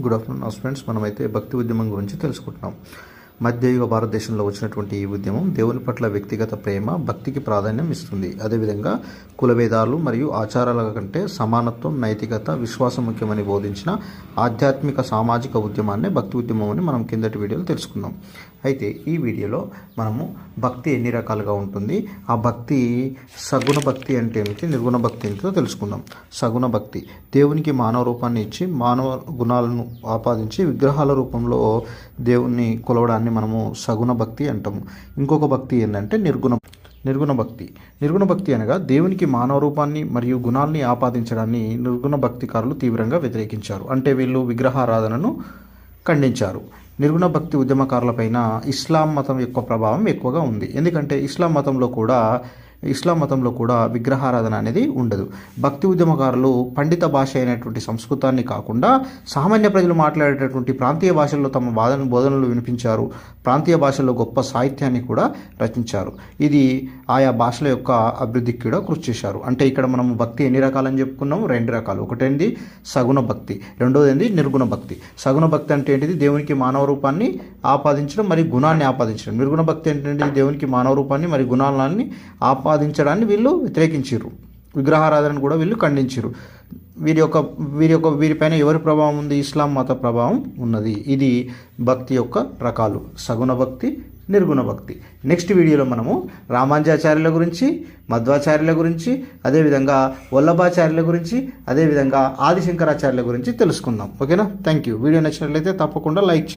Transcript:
Good afternoon నా friends మనమైతే భక్తి ఉద్యమం గురించి తెలుసుకుంటున్నాం. మధ్యయుగ భారతదేశంలో వచ్చినటువంటి ఈ ఉద్యమం దేవుని పట్ల వ్యక్తిగత ప్రేమ భక్తికి ప్రాధాన్యం ఇస్తుంది. అదేవిధంగా కులభేదాలు మరియు ఆచారాల కంటే సమానత్వం నైతికత విశ్వాసం ముఖ్యమని బోధించిన ఆధ్యాత్మిక సామాజిక ఉద్యమాన్ని భక్తి ఉద్యమం అని మనం కిందటి వీడియోలో తెలుసుకుందాం. అయితే ఈ వీడియోలో మనము భక్తి ఎన్ని రకాలుగా ఉంటుంది? ఆ భక్తి సగుణ భక్తి అంటే ఏమిటి? నిర్గుణ భక్తి ఏంటో తెలుసుకుందాం. సగుణ భక్తి దేవునికి మానవ రూపాన్ని ఇచ్చి మానవ గుణాలను ఆపాదించి విగ్రహాల రూపంలో దేవుణ్ణి కొలవడాన్ని మనము సగుణ భక్తి అంటాము. ఇంకొక భక్తి ఏంటంటే నిర్గుణ నిర్గుణ భక్తి. నిర్గుణ భక్తి అనగా దేవునికి మానవ రూపాన్ని మరియు గుణాల్ని ఆపాదించడాన్ని నిర్గుణ భక్తికారులు తీవ్రంగా వ్యతిరేకించారు. అంటే వీళ్ళు విగ్రహారాధనను ఖండించారు. నిర్గుణ భక్తి ఉద్యమకారులపైన ఇస్లాం మతం యొక్క ప్రభావం ఎక్కువగా ఉంది. ఎందుకంటే ఇస్లాం మతంలో కూడా ఇస్లాం మతంలో కూడా విగ్రహారాధన అనేది ఉండదు. భక్తి ఉద్యమకారులు పండిత భాష అయినటువంటి సంస్కృతాన్ని కాకుండా సామాన్య ప్రజలు మాట్లాడేటటువంటి ప్రాంతీయ భాషల్లో తమ వాదన బోధనలు వినిపించారు. ప్రాంతీయ భాషల్లో గొప్ప సాహిత్యాన్ని కూడా రచించారు. ఇది ఆయా భాషల యొక్క అభివృద్ధికి కూడా కృషి చేశారు. అంటే ఇక్కడ మనం భక్తి ఎన్ని రకాలని చెప్పుకున్నాము? రెండు రకాలు. ఒకటేంది? సగుణ భక్తి. రెండోది ఏంది నిర్గుణ భక్తి. సగుణ భక్తి అంటే ఏంటిది? దేవునికి మానవ రూపాన్ని ఆపాదించడం మరియు గుణాన్ని ఆపాదించడం. నిర్గుణ భక్తి ఏంటంటే దేవునికి మానవ రూపాన్ని మరియు గుణాలని ఆపాదించడాన్ని వీళ్ళు వ్యతిరేకించారు విగ్రహారాధనను కూడా వీళ్ళు ఖండించారు వీరి యొక్క వీరి యొక్క వీరిపైన ఎవరి ప్రభావం ఉంది? ఇస్లాం మత ప్రభావం ఉన్నది. ఇది భక్తి యొక్క రకాలు. సగుణ భక్తి నిర్గుణ భక్తి. నెక్స్ట్ వీడియోలో మనము రామాంజాచార్యుల గురించి మధ్వాచార్యుల గురించి అదేవిధంగా వల్లభాచార్యుల గురించి అదేవిధంగా ఆదిశంకరాచార్యుల గురించి తెలుసుకుందాం. ఓకేనా? థ్యాంక్ యూ వీడియో నచ్చినట్లయితే తప్పకుండా లైక్